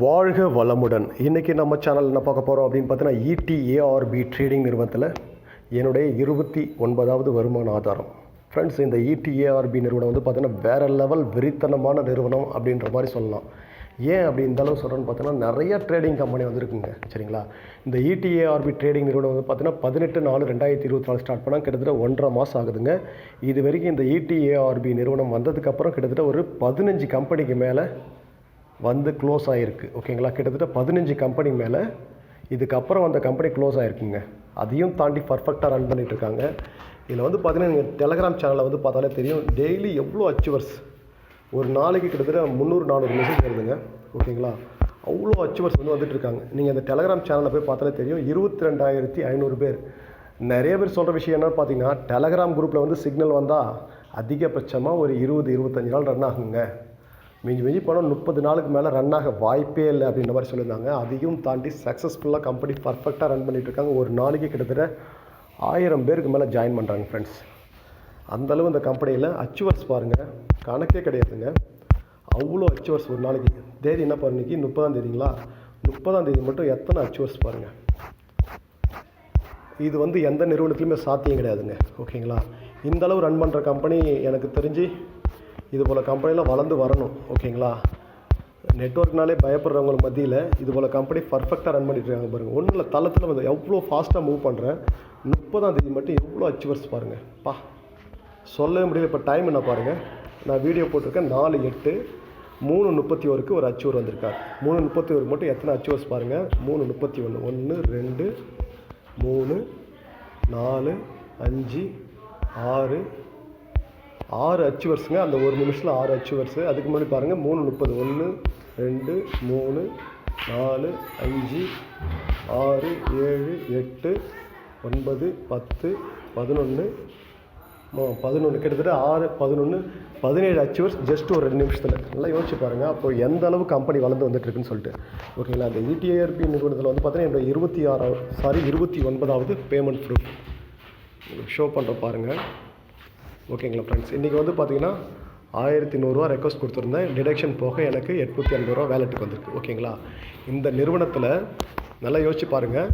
வாழ்க வளமுடன். இன்றைக்கி நம்ம சேனல் என்ன பார்க்க போகிறோம் அப்படின்னு பார்த்தீங்கன்னா இடிஏஆர்பி ட்ரேடிங் நிறுவனத்தில் என்னுடைய இருபத்தி ஒன்பதாவது வருமான ஆதாரம். ஃப்ரெண்ட்ஸ் இந்த இடிஏஆர்பி நிறுவனம் வந்து பார்த்தீங்கன்னா வேறு லெவல் வெறித்தனமான நிறுவனம் அப்படின்ற மாதிரி சொல்லலாம். ஏன் அப்படி இந்த அளவு சொல்கிறேன்னு பார்த்தீங்கன்னா நிறைய ட்ரேடிங் கம்பெனி வந்துருக்குங்க. சரிங்களா? இந்த இடிஏஆர்பி ட்ரேடிங் நிறுவனம் வந்து பார்த்தீங்கன்னா பதினெட்டு நாலு ரெண்டாயிரத்தி இருபத்தி நாலு ஸ்டார்ட் பண்ணால் கிட்டத்தட்ட ஒன்றரை மாதம் ஆகுதுங்க. இது வரைக்கும் இந்த இடிஏஆர்பி நிறுவனம் வந்ததுக்கப்புறம் கிட்டத்தட்ட ஒரு பதினஞ்சு கம்பெனிக்கு மேலே வந்து க்ளோஸ் ஆகிருக்கு ஓகேங்களா கிட்டத்தட்ட பதினஞ்சு கம்பெனி மேலே இதுக்கப்புறம் அந்த கம்பெனி க்ளோஸ் ஆகிருக்குங்க அதையும் தாண்டி பர்ஃபெக்டாக ரன் பண்ணிகிட்ருக்காங்க இருக்காங்க இதில் வந்து பார்த்தீங்கன்னா நீங்கள் டெலகிராம் சேனலில் வந்து பார்த்தாலே தெரியும். டெய்லி எவ்வளோ அச்சுவர்ஸ் ஒரு நாளைக்கு கிட்டத்தட்ட முந்நூறு நானூறு மெசேஜ் வருதுங்க. ஓகேங்களா அவ்வளோ அச்சுவர்ஸ் வந்து வந்துட்டு இருக்காங்க நீங்கள் அந்த டெலகிராம் சேனலில் போய் பார்த்தாலே தெரியும். இருபத்தி ரெண்டாயிரத்தி ஐநூறு பேர். நிறைய பேர் சொல்கிற விஷயம் என்னென்னு பார்த்தீங்கன்னா டெலகிராம் குரூப்பில் வந்து சிக்னல் வந்தால் அதிகபட்சமாக ஒரு இருபது இருபத்தஞ்சு நாள் ரன் ஆகுங்க. மிஞ்சி மிஞ்சி போனால் முப்பது நாளுக்கு மேலே ரன் ஆக வாய்ப்பே இல்லை அப்படின்ற மாதிரி சொல்லியிருந்தாங்க. அதையும் தாண்டி சக்ஸஸ்ஃபுல்லாக கம்பெனி பர்ஃபெக்டாக ரன் பண்ணிகிட்டு இருக்காங்க. ஒரு நாளைக்கு கிட்டத்தட்ட ஆயிரம் பேருக்கு மேலே ஜாயின் பண்ணுறாங்க ஃப்ரெண்ட்ஸ் அந்தளவு இந்த கம்பெனியில் அச்சுவர்ஸ் பாருங்கள் கணக்கே கிடையாதுங்க. அவ்வளோ அச்சுவர்ஸ் ஒரு நாளைக்கு. தேதி என்ன பாருங்க இன்னைக்கு? முப்பதாம் தேதிங்களா? முப்பதாம் தேதி மட்டும் எத்தனை அச்சுவர்ஸ் பாருங்கள் இது வந்து எந்த நிறுவனத்துலையுமே சாத்தியம் கிடையாதுங்க. ஓகேங்களா? இந்த அளவு ரன் பண்ணுற கம்பெனி எனக்கு தெரிஞ்சு இது போல் கம்பெனிலாம் வளர்ந்து வரணும் ஓகேங்களா நெட்ஒர்க்னாலே பயப்படுறவங்களுக்கு மத்தியில் இது போல் கம்பெனி பர்ஃபெக்டாக ரன் பண்ணிட்டு இருக்காங்க பாருங்கள் ஒன்றும் இல்லை தளத்தில் வந்து எவ்வளோ ஃபாஸ்ட்டாக மூவ் பண்ணுறேன் முப்பதாம் தேதி மட்டும் எவ்வளோ அச்சுவர்ஸ் பாருங்கள் பா சொல்லவே முடியல. இப்போ டைம் என்ன பாருங்கள் நான் வீடியோ போட்டிருக்கேன் நாலு எட்டு மூணு முப்பத்தி ஒருக்கு ஒரு அச்சுவர் வந்திருக்கார். மூணு முப்பத்தி ஒருக்கு மட்டும் எத்தனை அச்சுவர்ஸ் பாருங்கள் மூணு முப்பத்தி ஒன்று ஒன்று ரெண்டு மூணு நாலு அஞ்சு ஆறு ஆறு அச்சுவர்ஸுங்க அந்த ஒரு நிமிஷத்தில் ஆறு அச்சுவர்ஸு அதுக்கு முன்னாடி பாருங்கள் மூணு முப்பது. ஒன்று ரெண்டு மூணு நாலு அஞ்சு ஆறு ஏழு எட்டு ஒன்பது பத்து பதினொன்று பதினொன்று கிட்டத்தட்ட ஆறு பதினொன்று பதினேழு அச்சுவர்ஸ் ஜஸ்ட் ஒரு ரெண்டு நிமிஷத்தில். நல்லா யோசிச்சு பாருங்கள் அப்போ எந்த அளவு கம்பெனி வளர்ந்து வந்துட்டுருக்குன்னு சொல்லிட்டு. ஓகேங்களா? அந்த இடிஏஆர்பி நிறுவனத்தில் வந்து பார்த்தீங்கன்னா என்னோடய இருபத்தி ஆறாவது சாரி இருபத்தி ஒன்பதாவது பேமெண்ட் ப்ரூஃப் ஷோ பண்ணுற பாருங்கள் ஓகேங்களா ஃப்ரெண்ட்ஸ் இன்றைக்கி வந்து பார்த்தீங்கன்னா ஆயிரத்தி நூறுரூவா ரெக்வஸ்ட் கொடுத்துருந்தேன். டிடக்ஷன் போக எனக்கு எட்நூற்றி ஐம்பது ரூபா வேலெட்டுக்கு வந்திருக்கு. ஓகேங்களா? இந்த நிறுவனத்தில் நல்லா யோசிச்சு பாருங்கள்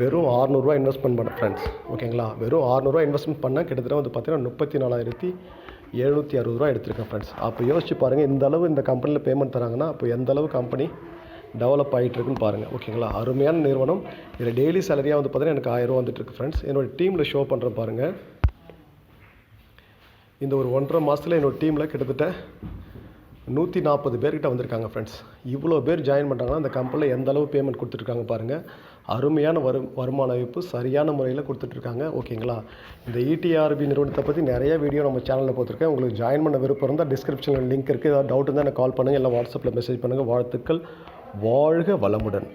வெறும் ஆறுநூறுவா இன்வெஸ்ட்மெண்ட் பண்ண ஃப்ரெண்ட்ஸ் ஓகேங்களா? வெறும் ஆறுநூறுவா இன்வெஸ்ட்மெண்ட் பண்ணால் கிட்டத்தட்ட வந்து பார்த்தீங்கன்னா முப்பத்தி நாலாயிரத்தி எழுநூற்றி அறுபது ரூபா எடுத்திருக்கேன் ஃப்ரெண்ட்ஸ் அப்போ யோசிச்சு பாருங்கள் இந்த அளவு இந்த கம்பெனியில் பேமெண்ட் தராங்கன்னா அப்போ எந்த அளவு கம்பெனி டெவலப் ஆகிட்டு இருக்குன்னு பாருங்கள் ஓகேங்களா? அருமையான நிறுவனம். இதில் டெய்லி சேலரியாக வந்து பார்த்தீங்கன்னா எனக்கு ஆயிரம் ரூபா வந்துட்டுருக்கு ஃப்ரெண்ட்ஸ் என்னோட டீமில் ஷோ பண்ணுறேன் பாருங்கள் இந்த ஒரு ஒன்றரை மாதத்தில் என்னோட டீமில் கிட்டத்தட்ட நூற்றி நாற்பது பேர்கிட்ட வந்திருக்காங்க ஃப்ரெண்ட்ஸ் இவ்வளோ பேர் ஜாயின் பண்ணுறாங்கன்னா அந்த கம்பெனியில் எந்த அளவு பேமெண்ட் கொடுத்துட்ருக்காங்க பாருங்கள் அருமையான வரு வருமான அமைப்பு சரியான முறையில் கொடுத்துட்ருக்காங்க ஓகேங்களா இந்த இடிஆர்பி நிறுவனத்தை பற்றி நிறைய வீடியோ நம்ம சேனலில் போட்டிருக்கேன். உங்களுக்கு ஜாயின் பண்ண விருப்பம் இருந்தால் டிஸ்கிரிப்ஷனில் லிங்க் இருக்குது ஏதாவது டவுட் இருந்தால் எனக்கு கால் பண்ணுங்கள் இல்லை வாட்ஸ்அப்பில் மெசேஜ் பண்ணுங்கள் வாழ்த்துக்கள். வாழ்க வளமுடன்.